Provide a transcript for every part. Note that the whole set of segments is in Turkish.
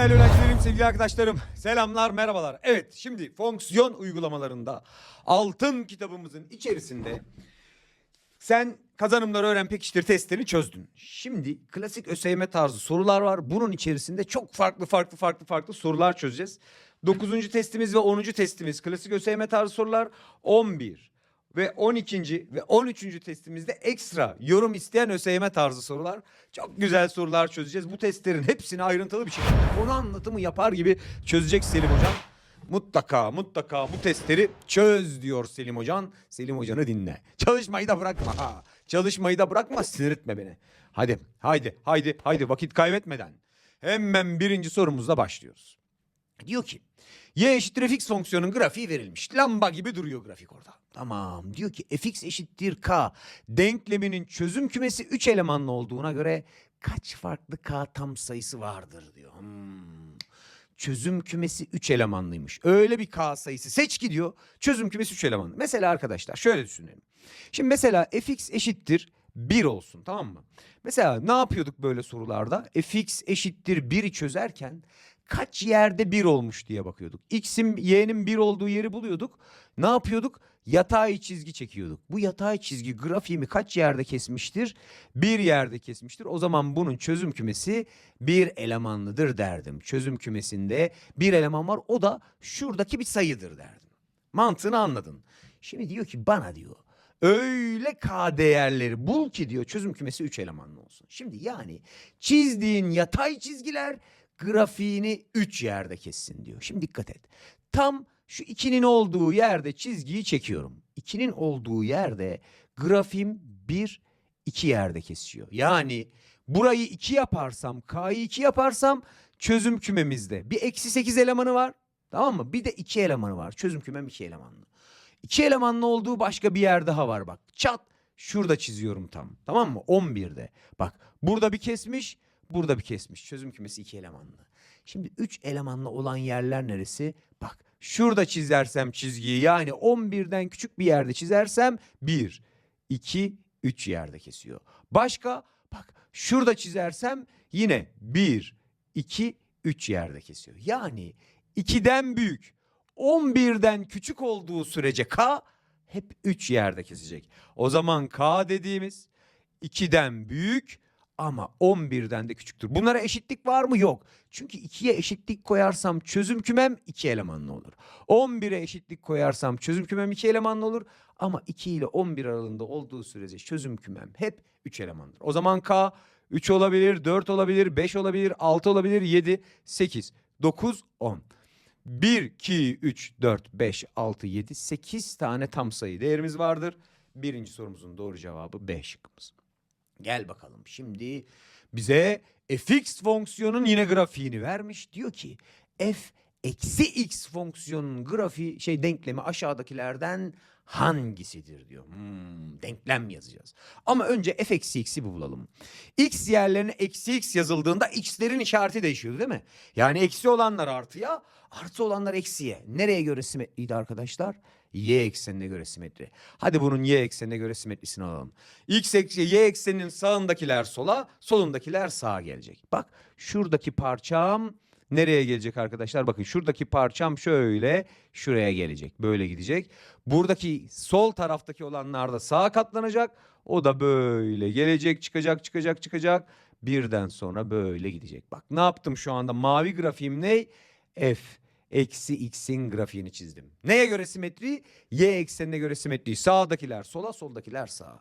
Değerli öğrencilerim, sevgili arkadaşlarım, selamlar, merhabalar. Evet, şimdi fonksiyon uygulamalarında altın kitabımızın içerisinde sen kazanımları öğren pekiştir testlerini çözdün. Şimdi klasik ÖSYM tarzı sorular var. Bunun içerisinde çok farklı farklı farklı farklı sorular çözeceğiz. 9. testimiz ve 10. testimiz klasik ÖSYM tarzı sorular 11 ve 12. ve 13. testimizde ekstra yorum isteyen ÖSYM tarzı sorular. Çok güzel sorular çözeceğiz. Bu testlerin hepsini ayrıntılı bir şekilde konu anlatımı yapar gibi çözecek Selim Hocam. Mutlaka mutlaka bu testleri çöz diyor Selim Hocan. Selim Hocanı dinle. Çalışmayı da bırakma. Ha. Çalışmayı da bırakma sinir etme beni. Hadi haydi haydi haydi vakit kaybetmeden. Hemen birinci sorumuzla başlıyoruz. Diyor ki y eşittir fx fonksiyonun grafiği verilmiş. Lamba gibi duruyor grafik orada. Tamam diyor ki fx eşittir k denkleminin çözüm kümesi 3 elemanlı olduğuna göre kaç farklı k tam sayısı vardır diyor. Hmm. Çözüm kümesi 3 elemanlıymış. Öyle bir k sayısı seç ki diyor. Çözüm kümesi 3 elemanlı. Mesela arkadaşlar şöyle düşünelim. Şimdi mesela fx eşittir 1 olsun tamam mı? Mesela ne yapıyorduk böyle sorularda? fx eşittir 1'i çözerken kaç yerde 1 olmuş diye bakıyorduk. X'in y'nin 1 olduğu yeri buluyorduk. Ne yapıyorduk? Yatay çizgi çekiyorduk. Bu yatay çizgi grafiğimi kaç yerde kesmiştir? Bir yerde kesmiştir. O zaman bunun çözüm kümesi bir elemanlıdır derdim. Çözüm kümesinde bir eleman var. O da şuradaki bir sayıdır derdim. Mantığını anladın. Şimdi diyor ki bana diyor öyle k değerleri bul ki diyor çözüm kümesi 3 elemanlı olsun. Şimdi yani çizdiğin yatay çizgiler grafiğini 3 yerde kessin diyor. Şimdi dikkat et. Tam şu 2'nin olduğu yerde çizgiyi çekiyorum. 2'nin olduğu yerde grafiğim 1 2 yerde kesiyor. Yani burayı 2 yaparsam k'yı 2 yaparsam çözüm kümemizde bir eksi 8 elemanı var. Tamam mı? Bir de 2 elemanı var. Çözüm kümem 2 elemanlı. 2 elemanlı olduğu başka bir yer daha var bak. Çat şurada çiziyorum tam. Tamam mı? 11'de. Bak burada bir kesmiş, burada bir kesmiş. Çözüm kümesi 2 elemanlı. Şimdi 3 elemanlı olan yerler neresi? Bak şurada çizersem çizgiyi yani 11'den küçük bir yerde çizersem 1, 2, 3 yerde kesiyor. Başka bak şurada çizersem yine 1, 2, 3 yerde kesiyor. Yani 2'den büyük 11'den küçük olduğu sürece K hep 3 yerde kesecek. O zaman K dediğimiz 2'den büyük ama 11'den de küçüktür. Bunlara eşitlik var mı? Yok. Çünkü 2'ye eşitlik koyarsam çözüm kümem 2 elemanlı olur. 11'e eşitlik koyarsam çözüm kümem 2 elemanlı olur. Ama 2 ile 11 aralığında olduğu sürece çözüm kümem hep 3 elemandır. O zaman K 3 olabilir, 4 olabilir, 5 olabilir, 6 olabilir, 7, 8, 9, 10. 1, 2, 3, 4, 5, 6, 7, 8 tane tam sayı değerimiz vardır. Birinci sorumuzun doğru cevabı B şıkkımız. Gel bakalım şimdi bize fx fonksiyonun yine grafiğini vermiş. Diyor ki f eksi x fonksiyonun grafiği şey denklemi aşağıdakilerden hangisidir diyor. Hmm, denklem yazacağız. Ama önce f eksi x'i bulalım. x yerlerine eksi x yazıldığında x'lerin işareti değişiyordu değil mi? Yani eksi olanlar artıya, artı olanlar eksiye. Nereye göre simetriydi arkadaşlar? Y eksenine göre simetri. Hadi bunun y eksenine göre simetrisini alalım. X eksi y ekseninin sağındakiler sola, solundakiler sağa gelecek. Bak şuradaki parçam nereye gelecek arkadaşlar? Bakın şuradaki parçam şöyle şuraya gelecek. Böyle gidecek. Buradaki sol taraftaki olanlar da sağa katlanacak. O da böyle gelecek, çıkacak, çıkacak, çıkacak. Birden sonra böyle gidecek. Bak ne yaptım şu anda? Mavi grafiğim ne? F eksi x'in grafiğini çizdim. Neye göre simetri? Y eksenine göre simetri. Sağdakiler sola, soldakiler sağa.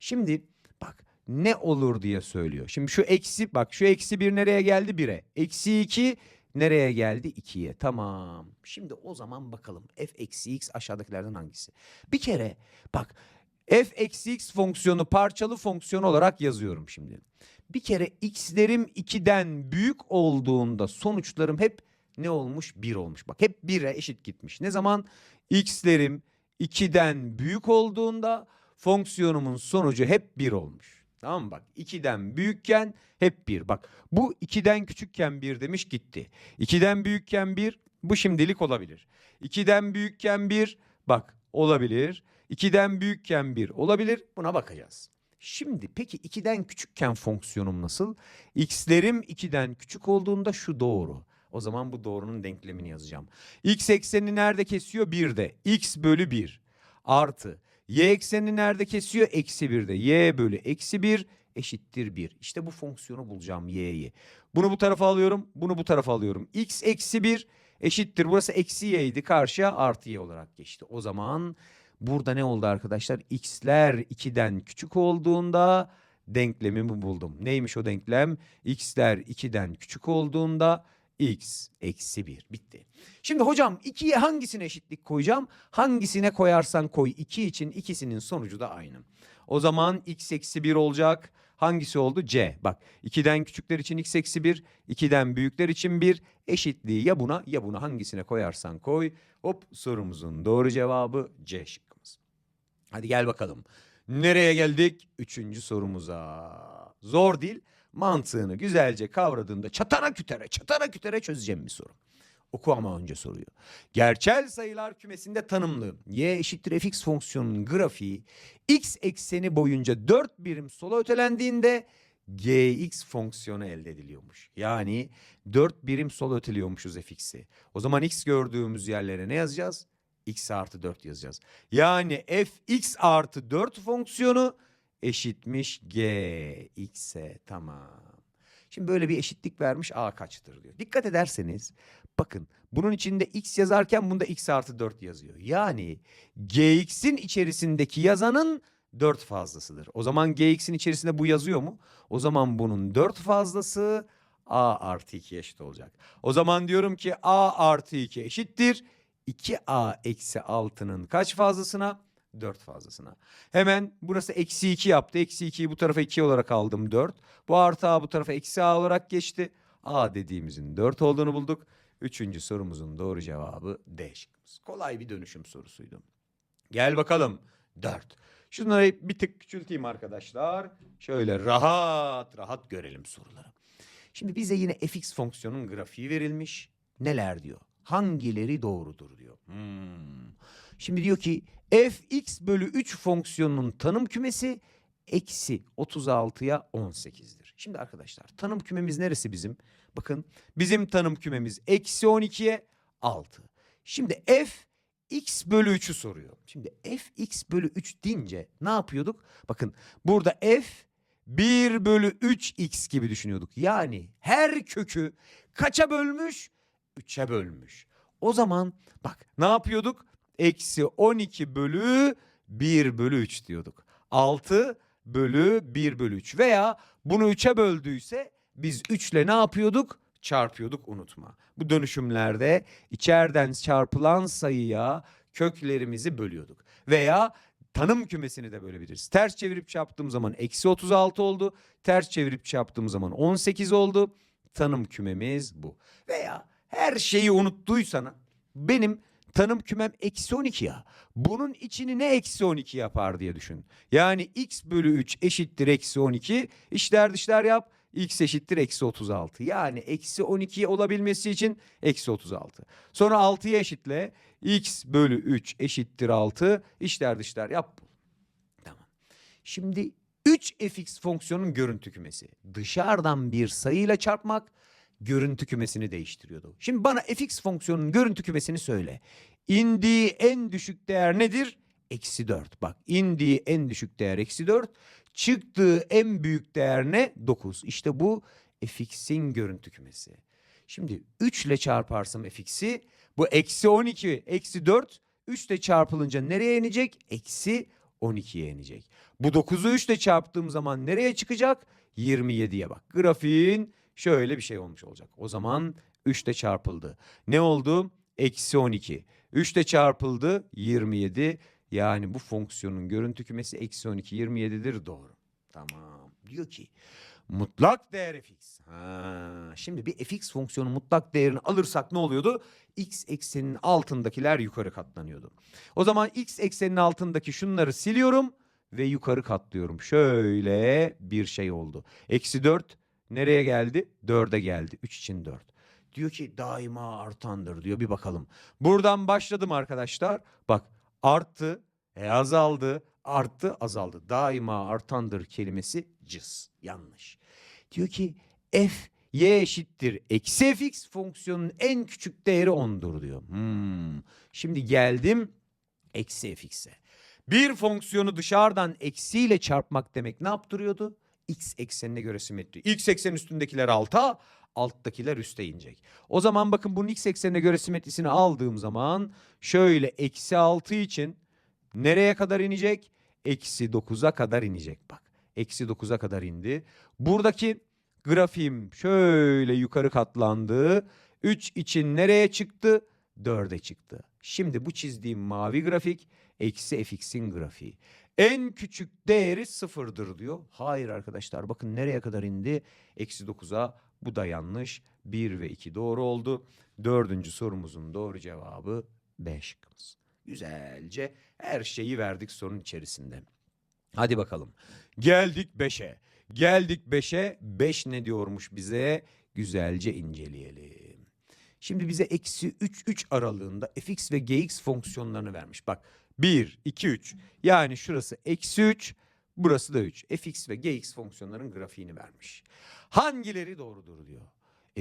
Şimdi bak ne olur diye söylüyor. Şimdi şu eksi bak şu eksi bir nereye geldi? Bire. Eksi iki nereye geldi? ikiye. Tamam. Şimdi o zaman bakalım f eksi x aşağıdakilerden hangisi? Bir kere bak f eksi x fonksiyonu parçalı fonksiyon olarak yazıyorum şimdi. Bir kere x'lerim 2'den büyük olduğunda sonuçlarım hep ne olmuş? 1 olmuş. Bak hep 1'e eşit gitmiş. Ne zaman? x'lerim 2'den büyük olduğunda fonksiyonumun sonucu hep 1 olmuş. Tamam mı bak 2'den büyükken hep 1. Bak bu 2'den küçükken 1 demiş gitti. 2'den büyükken 1 bu şimdilik olabilir. 2'den büyükken 1 bak olabilir. 2'den büyükken 1 olabilir. Buna bakacağız. Şimdi peki 2'den küçükken fonksiyonum nasıl? X'lerim 2'den küçük olduğunda şu doğru. O zaman bu doğrunun denklemini yazacağım. X eksenini nerede kesiyor? 1'de. X bölü 1 artı. Y eksenini nerede kesiyor? Eksi 1'de. Y bölü eksi 1 eşittir 1. İşte bu fonksiyonu bulacağım y'yi. Bunu bu tarafa alıyorum. Bunu bu tarafa alıyorum. X eksi 1 eşittir. Burası eksi y'ydi. Karşıya artı y olarak geçti. O zaman burada ne oldu arkadaşlar? X'ler 2'den küçük olduğunda denklemimi buldum. Neymiş o denklem? X'ler 2'den küçük olduğunda x eksi 1 bitti. Şimdi hocam 2'ye hangisine eşitlik koyacağım? Hangisine koyarsan koy 2 için ikisinin sonucu da aynı. O zaman x eksi 1 olacak. Hangisi oldu? C. Bak 2'den küçükler için x eksi 1, 2'den büyükler için 1 eşitliği ya buna ya buna hangisine koyarsan koy. Hop sorumuzun doğru cevabı C şıkkımız. Hadi gel bakalım. Nereye geldik? Üçüncü sorumuza. Zor değil. Mantığını güzelce kavradığında çatara kütere çatara kütere çözeceğim bir soru. Oku ama önce soruyu. Gerçel sayılar kümesinde tanımlı y eşittir fx fonksiyonunun grafiği x ekseni boyunca 4 birim sola ötelendiğinde gx fonksiyonu elde ediliyormuş. Yani 4 birim sola öteliyormuşuz fx'i. O zaman x gördüğümüz yerlere ne yazacağız? x artı 4 yazacağız. Yani fx artı 4 fonksiyonu eşitmiş gx'e tamam. Şimdi böyle bir eşitlik vermiş a kaçtır diyor. Dikkat ederseniz bakın bunun içinde x yazarken bunda x artı 4 yazıyor. Yani gx'in içerisindeki yazanın 4 fazlasıdır. O zaman gx'in içerisinde bu yazıyor mu? O zaman bunun 4 fazlası a artı 2 eşit olacak. O zaman diyorum ki a artı 2 eşittir. 2a eksi 6'nın kaç fazlasına? 4 fazlasına. Hemen burası eksi 2 yaptı. Eksi 2'yi bu tarafa 2 olarak aldım 4. Bu artı a bu tarafa eksi a olarak geçti. a dediğimizin 4 olduğunu bulduk. Üçüncü sorumuzun doğru cevabı D şıkkımız. Kolay bir dönüşüm sorusuydu. Gel bakalım 4. Şunları bir tık küçülteyim arkadaşlar. Şöyle rahat rahat görelim soruları. Şimdi bize yine fx fonksiyonun grafiği verilmiş. Neler diyor? Hangileri doğrudur diyor. Hmm. Şimdi diyor ki fx bölü 3 fonksiyonunun tanım kümesi eksi 36'ya 18'dir. Şimdi arkadaşlar tanım kümemiz neresi bizim? Bakın bizim tanım kümemiz eksi 12'ye 6. Şimdi f x bölü 3'ü soruyor. Şimdi f x bölü 3 deyince ne yapıyorduk? Bakın burada f 1 bölü 3x gibi düşünüyorduk. Yani her kökü kaça bölmüş? 3'e bölmüş. O zaman bak ne yapıyorduk? Eksi 12 bölü 1 bölü 3 diyorduk. 6 bölü 1 bölü 3 veya bunu 3'e böldüyse biz 3 ile ne yapıyorduk? Çarpıyorduk unutma. Bu dönüşümlerde içeriden çarpılan sayıya köklerimizi bölüyorduk. Veya tanım kümesini de bölebiliriz. Ters çevirip çarptığım zaman eksi 36 oldu. Ters çevirip çarptığım zaman 18 oldu. Tanım kümemiz bu. Veya her şeyi unuttuysan benim tanım kümem eksi 12 ya. Bunun içini ne eksi 12 yapar diye düşün. Yani x bölü 3 eşittir eksi 12. İşler dışlar yap. x eşittir eksi 36. Yani eksi 12 olabilmesi için eksi 36. Sonra 6'ya eşitle. x bölü 3 eşittir 6. İşler dışlar yap. Tamam. Şimdi 3 fx fonksiyonun görüntü kümesi. Dışarıdan bir sayıyla çarpmak görüntü kümesini değiştiriyordu. Şimdi bana fx fonksiyonunun görüntü kümesini söyle. İndiği en düşük değer nedir? Eksi 4. Bak indiği en düşük değer eksi 4. Çıktığı en büyük değer ne? 9. İşte bu fx'in görüntü kümesi. Şimdi 3 ile çarparsam fx'i bu eksi 12 eksi 4 3 ile çarpılınca nereye inecek? Eksi 12'ye inecek. Bu 9'u 3 ile çarptığım zaman nereye çıkacak? 27'ye bak. Grafiğin şöyle bir şey olmuş olacak. O zaman 3 ile çarpıldı. Ne oldu? Eksi 12. 3 ile çarpıldı 27. Yani bu fonksiyonun görüntü kümesi eksi 12 27'dir doğru. Tamam. Diyor ki mutlak değer fx. Ha, şimdi bir fx fonksiyonu mutlak değerini alırsak ne oluyordu? x ekseninin altındakiler yukarı katlanıyordu. O zaman x ekseninin altındaki şunları siliyorum ve yukarı katlıyorum. Şöyle bir şey oldu. Eksi 4 nereye geldi? 4'e geldi. 3 için 4. Diyor ki daima artandır diyor. Bir bakalım. Buradan başladım arkadaşlar. Bak arttı, e azaldı, arttı, azaldı. Daima artandır kelimesi cız. Yanlış. Diyor ki f y eşittir eksi fx fonksiyonun en küçük değeri 10'dur diyor. Hmm. Şimdi geldim eksi fx'e. Bir fonksiyonu dışarıdan eksiyle çarpmak demek ne yaptırıyordu? X eksenine göre simetri. X eksen üstündekiler alta, alttakiler üste inecek. O zaman bakın bunun x eksenine göre simetrisini aldığım zaman şöyle eksi 6 için nereye kadar inecek? Eksi 9'a kadar inecek bak. Eksi 9'a kadar indi. Buradaki grafiğim şöyle yukarı katlandı. 3 için nereye çıktı? 4'e çıktı. Şimdi bu çizdiğim mavi grafik eksi fx'in grafiği. En küçük değeri sıfırdır diyor. Hayır arkadaşlar bakın nereye kadar indi? Eksi 9'a bu da yanlış. 1 ve 2 doğru oldu. Dördüncü sorumuzun doğru cevabı B şıkkımız. Güzelce her şeyi verdik sorunun içerisinde. Hadi bakalım. Geldik 5'e. Geldik 5'e. 5 ne diyormuş bize? Güzelce inceleyelim. Şimdi bize eksi 3 3 aralığında fx ve gx fonksiyonlarını vermiş. Bak 1, 2, 3. Yani şurası eksi 3, burası da 3. fx ve gx fonksiyonların grafiğini vermiş. Hangileri doğrudur diyor.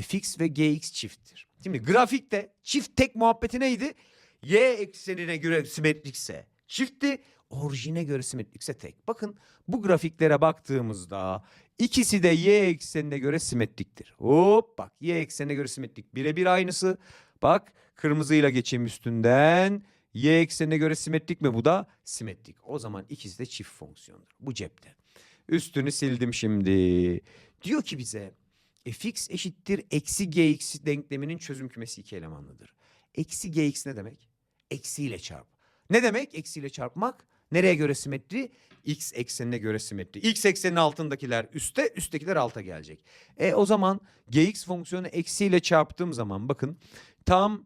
fx ve gx çifttir. Şimdi grafikte çift tek muhabbeti neydi? Y eksenine göre simetrikse çiftti, orijine göre simetrikse tek. Bakın bu grafiklere baktığımızda ikisi de y eksenine göre simetriktir. Hop bak y eksenine göre simetrik birebir aynısı. Bak kırmızıyla geçeyim üstünden. Y eksenine göre simetrik mi bu da? Simetrik. O zaman ikisi de çift fonksiyondur. Bu cepte. Üstünü sildim şimdi. Diyor ki bize fx eşittir eksi gx denkleminin çözüm kümesi iki elemanlıdır. Eksi gx ne demek? Eksiyle çarp. Ne demek eksiyle çarpmak? Nereye göre simetri? X eksenine göre simetri. X eksenin altındakiler üste, üsttekiler alta gelecek. E o zaman gx fonksiyonu eksiyle çarptığım zaman bakın tam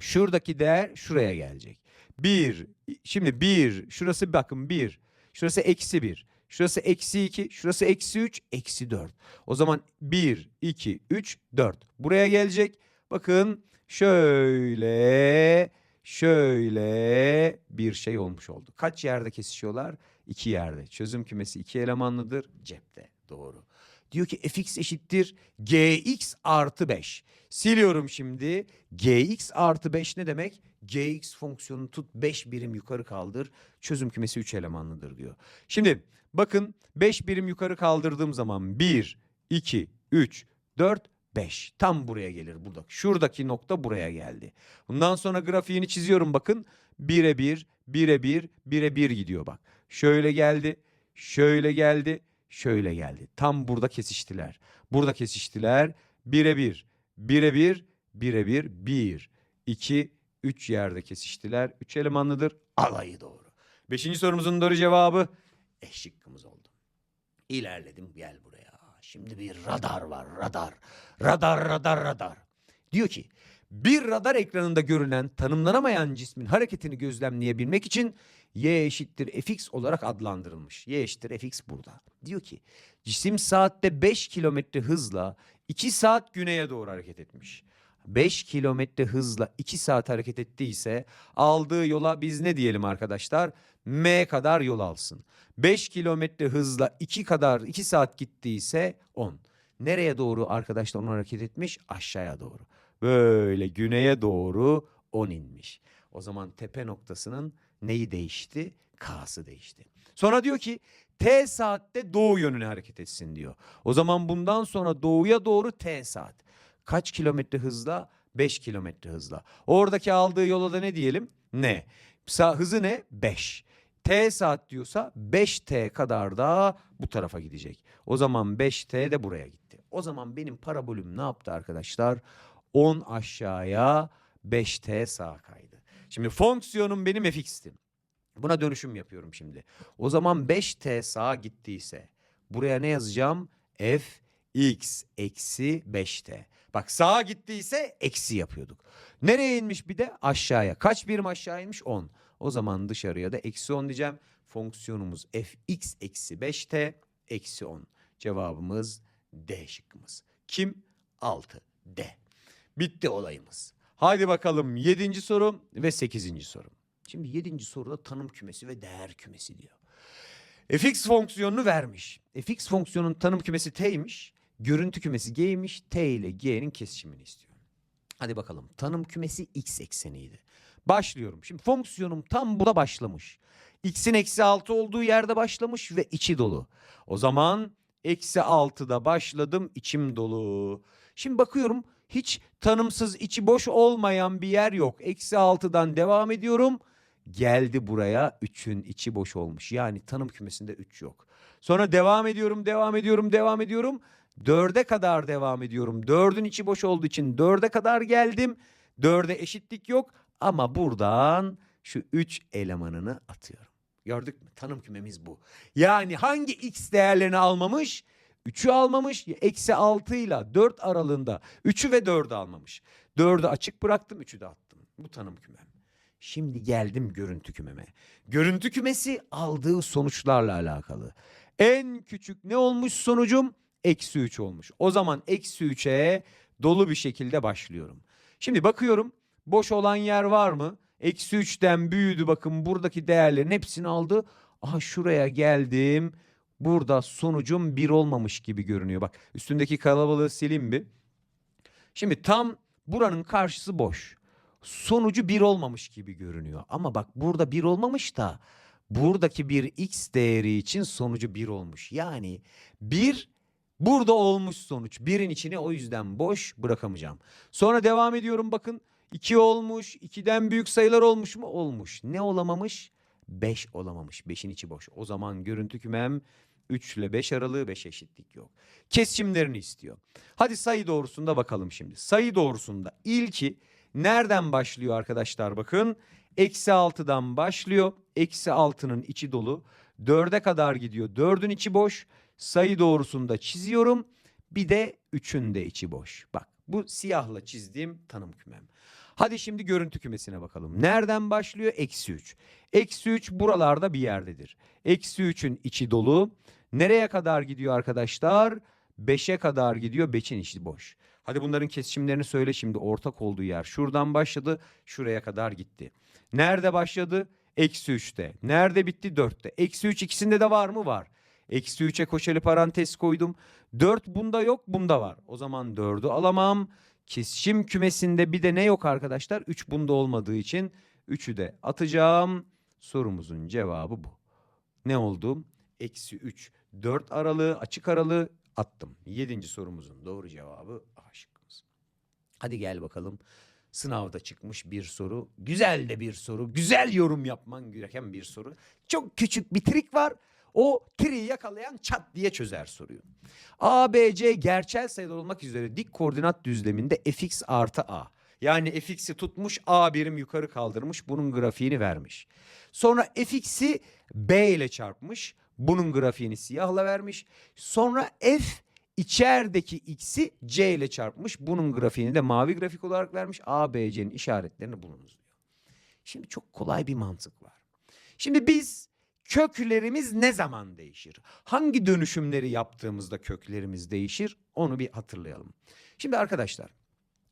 şuradaki değer şuraya gelecek. 1, şimdi 1, şurası bakın 1, şurası eksi 1, şurası eksi 2, şurası eksi 3, eksi 4. O zaman 1, 2, 3, 4. Buraya gelecek. Bakın şöyle, şöyle bir şey olmuş oldu. Kaç yerde kesişiyorlar? İki yerde. Çözüm kümesi iki elemanlıdır. Cepte. Doğru. Diyor ki fx eşittir gx artı 5. Siliyorum şimdi. gx artı 5 ne demek? gx fonksiyonunu tut 5 birim yukarı kaldır. Çözüm kümesi 3 elemanlıdır diyor. Şimdi bakın 5 birim yukarı kaldırdığım zaman 1, 2, 3, 4, 5. Tam buraya gelir burada. Şuradaki nokta buraya geldi. Bundan sonra grafiğini çiziyorum bakın. 1'e 1, 1'e 1, 1'e 1 gidiyor bak. Şöyle geldi, şöyle geldi, şöyle geldi. Tam burada kesiştiler. Burada kesiştiler. 1'e 1, 1'e 1, 1'e 1, 1, 2, 3 yerde kesiştiler. 3 elemanlıdır. Alayı doğru. Beşinci sorumuzun doğru cevabı E oldu. İlerledim gel buraya. Şimdi bir radar var radar. Radar radar radar. Diyor ki bir radar ekranında görülen tanımlanamayan cismin hareketini gözlemleyebilmek için y eşittir fx olarak adlandırılmış. y eşittir fx burada. Diyor ki cisim saatte 5 kilometre hızla 2 saat güneye doğru hareket etmiş. 5 kilometre hızla 2 saat hareket ettiyse aldığı yola biz ne diyelim arkadaşlar? M kadar yol alsın. 5 kilometre hızla 2 kadar 2 saat gittiyse 10. Nereye doğru arkadaşlar onu hareket etmiş? Aşağıya doğru. Böyle güneye doğru 10 inmiş. O zaman tepe noktasının neyi değişti? K'sı değişti. Sonra diyor ki T saatte doğu yönüne hareket etsin diyor. O zaman bundan sonra doğuya doğru T saat. Kaç kilometre hızla? 5 kilometre hızla. Oradaki aldığı yola da ne diyelim? Ne? Hızı ne? 5. T saat diyorsa 5T kadar da bu tarafa gidecek. O zaman 5T de buraya gitti. O zaman benim parabolüm ne yaptı arkadaşlar? 10 aşağıya 5T sağa kaydı. Şimdi fonksiyonum benim fx'ti. Buna dönüşüm yapıyorum şimdi. O zaman 5T sağa gittiyse buraya ne yazacağım? F x eksi 5T. Bak sağa gittiyse eksi yapıyorduk. Nereye inmiş bir de? Aşağıya. Kaç birim aşağı inmiş? 10. O zaman dışarıya da eksi 10 diyeceğim. Fonksiyonumuz fx eksi 5t eksi 10. Cevabımız D şıkkımız. Kim? 6. D. Bitti olayımız. Haydi bakalım 7. soru ve 8. soru. Şimdi 7. soruda tanım kümesi ve değer kümesi diyor. fx fonksiyonunu vermiş. fx fonksiyonun tanım kümesi t'ymiş. Görüntü kümesi G'ymiş. T ile G'nin kesişimini istiyor. Hadi bakalım. Tanım kümesi X ekseniydi. Başlıyorum. Şimdi fonksiyonum tam burada başlamış. X'in eksi 6 olduğu yerde başlamış ve içi dolu. O zaman eksi 6'da başladım içim dolu. Şimdi bakıyorum hiç tanımsız içi boş olmayan bir yer yok. Eksi 6'dan devam ediyorum. Geldi buraya 3'ün içi boş olmuş. Yani tanım kümesinde 3 yok. Sonra devam ediyorum, devam ediyorum, devam ediyorum. 4'e kadar devam ediyorum. 4'ün içi boş olduğu için 4'e kadar geldim. 4'e eşitlik yok ama buradan şu 3 elemanını atıyorum. Gördük mü? Tanım kümemiz bu. Yani hangi x değerlerini almamış? 3'ü almamış. Eksi 6 ile 4 aralığında 3'ü ve 4'ü almamış. 4'ü açık bıraktım 3'ü de attım. Bu tanım kümem. Şimdi geldim görüntü kümeme. Görüntü kümesi aldığı sonuçlarla alakalı. En küçük ne olmuş sonucum? Eksi 3 olmuş. O zaman eksi 3'e dolu bir şekilde başlıyorum. Şimdi bakıyorum boş olan yer var mı? Eksi 3'ten büyüdü bakın buradaki değerlerin hepsini aldı. Aha şuraya geldim. Burada sonucum 1 olmamış gibi görünüyor. Bak üstündeki kalabalığı sileyim bir. Şimdi tam buranın karşısı boş. Sonucu 1 olmamış gibi görünüyor. Ama bak burada 1 olmamış da buradaki bir x değeri için sonucu 1 olmuş. Yani 1 burada olmuş sonuç. 1'in içine o yüzden boş bırakamayacağım. Sonra devam ediyorum bakın. 2 olmuş. 2'den büyük sayılar olmuş mu? Olmuş. Ne olamamış? 5 olamamış. 5'in içi boş. O zaman görüntü kümem 3 ile 5 aralığı 5 eşitlik yok. Kesişimlerini istiyor. Hadi sayı doğrusunda bakalım şimdi. Sayı doğrusunda ilki nereden başlıyor arkadaşlar bakın. Eksi 6'dan başlıyor. Eksi 6'nın içi dolu. 4'e kadar gidiyor. 4'ün içi boş. Sayı doğrusunda çiziyorum. Bir de 3'ün de içi boş. Bak bu siyahla çizdiğim tanım kümem. Hadi şimdi görüntü kümesine bakalım. Nereden başlıyor? Eksi 3. Eksi 3 buralarda bir yerdedir. Eksi 3'ün içi dolu. Nereye kadar gidiyor arkadaşlar? 5'e kadar gidiyor. 5'in içi boş. Hadi bunların kesişimlerini söyle şimdi. Ortak olduğu yer. Şuradan başladı. Şuraya kadar gitti. Nerede başladı? Eksi 3'te. Nerede bitti? 4'te. Eksi 3 ikisinde de var mı? Var. Eksi 3'e koşalı parantez koydum. 4 bunda yok bunda var. O zaman 4'ü alamam. Kesişim kümesinde bir de ne yok arkadaşlar? 3 bunda olmadığı için 3'ü de atacağım. Sorumuzun cevabı bu. Ne oldu? Eksi 3. 4 aralığı açık aralığı attım. Yedinci sorumuzun doğru cevabı A şıkkımız. Hadi gel bakalım. Sınavda çıkmış bir soru. Güzel de bir soru. Güzel yorum yapman gereken bir soru. Çok küçük bir trik var. O triyi yakalayan çat diye çözer soruyu. A, B, C gerçel sayılar olmak üzere dik koordinat düzleminde fx artı a. Yani fx'i tutmuş a birim yukarı kaldırmış bunun grafiğini vermiş. Sonra fx'i b ile çarpmış bunun grafiğini siyahla vermiş. Sonra f içerideki x'i c ile çarpmış bunun grafiğini de mavi grafik olarak vermiş. A, B, C'nin işaretlerini bulunuz diyor. Şimdi çok kolay bir mantık var. Şimdi biz köklerimiz ne zaman değişir? Hangi dönüşümleri yaptığımızda köklerimiz değişir? Onu bir hatırlayalım. Şimdi arkadaşlar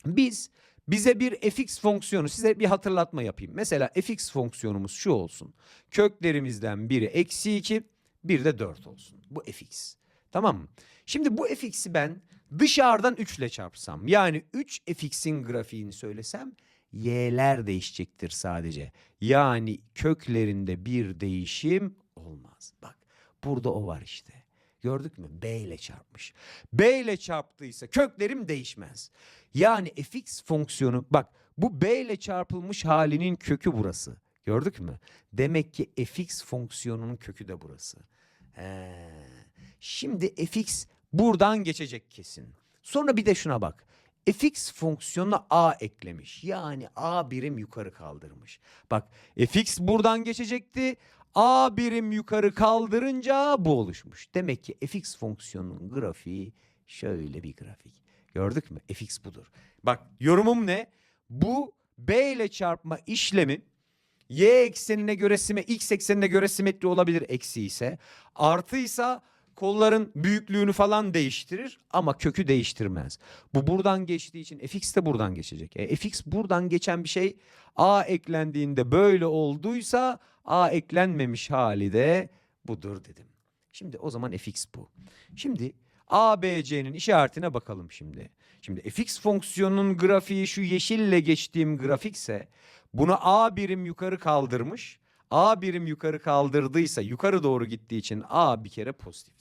biz bize bir fx fonksiyonu size bir hatırlatma yapayım. Mesela fx fonksiyonumuz şu olsun. Köklerimizden biri eksi 2 bir de 4 olsun. Bu fx. Tamam mı? Şimdi bu fx'i ben dışarıdan 3 ile çarpsam yani 3 fx'in grafiğini söylesem y'ler değişecektir sadece. Yani köklerinde bir değişim olmaz. Bak burada o var işte. Gördük mü? B ile çarpmış. B ile çarptıysa köklerim değişmez. Yani fx fonksiyonu bak bu B ile çarpılmış halinin kökü burası. Gördük mü? Demek ki fx fonksiyonunun kökü de burası. He. Şimdi fx buradan geçecek kesin. Sonra bir de şuna bak fx fonksiyonuna a eklemiş. Yani a birim yukarı kaldırmış. Bak fx buradan geçecekti. a birim yukarı kaldırınca bu oluşmuş. Demek ki fx fonksiyonunun grafiği şöyle bir grafik. Gördük mü? fx budur. Bak yorumum ne? Bu b ile çarpma işlemi y eksenine göre x eksenine göre simetri olabilir eksi ise. Artıysa kolların büyüklüğünü falan değiştirir ama kökü değiştirmez. Bu buradan geçtiği için fx de buradan geçecek. E, fx buradan geçen bir şey a eklendiğinde böyle olduysa a eklenmemiş hali de budur dedim. Şimdi o zaman fx bu. Şimdi A, B, C'nin işaretine bakalım şimdi. Şimdi fx fonksiyonunun grafiği şu yeşille geçtiğim grafikse bunu A birim yukarı kaldırmış. A birim yukarı kaldırdıysa yukarı doğru gittiği için A bir kere pozitiftir.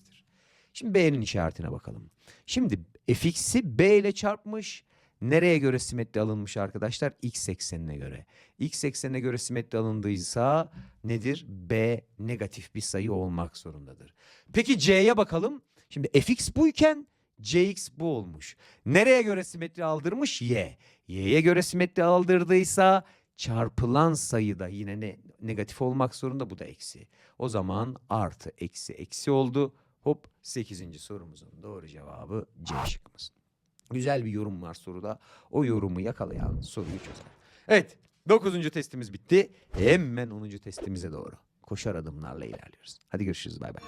Şimdi B'nin işaretine bakalım. Şimdi fx'i B ile çarpmış. Nereye göre simetri alınmış arkadaşlar? X eksenine göre. X eksenine göre simetri alındıysa nedir? B negatif bir sayı olmak zorundadır. Peki C'ye bakalım. Şimdi fx buyken cx bu olmuş. Nereye göre simetri aldırmış? Y. Y'ye göre simetri aldırdıysa çarpılan sayıda yine ne negatif olmak zorunda bu da eksi. O zaman artı eksi eksi oldu. Hop 8. sorumuzun doğru cevabı C şıkkımız. Güzel bir yorum var soruda. O yorumu yakalayan soruyu çözer. Evet 9. testimiz bitti. Hemen 10. testimize doğru koşar adımlarla ilerliyoruz. Hadi görüşürüz bay bay.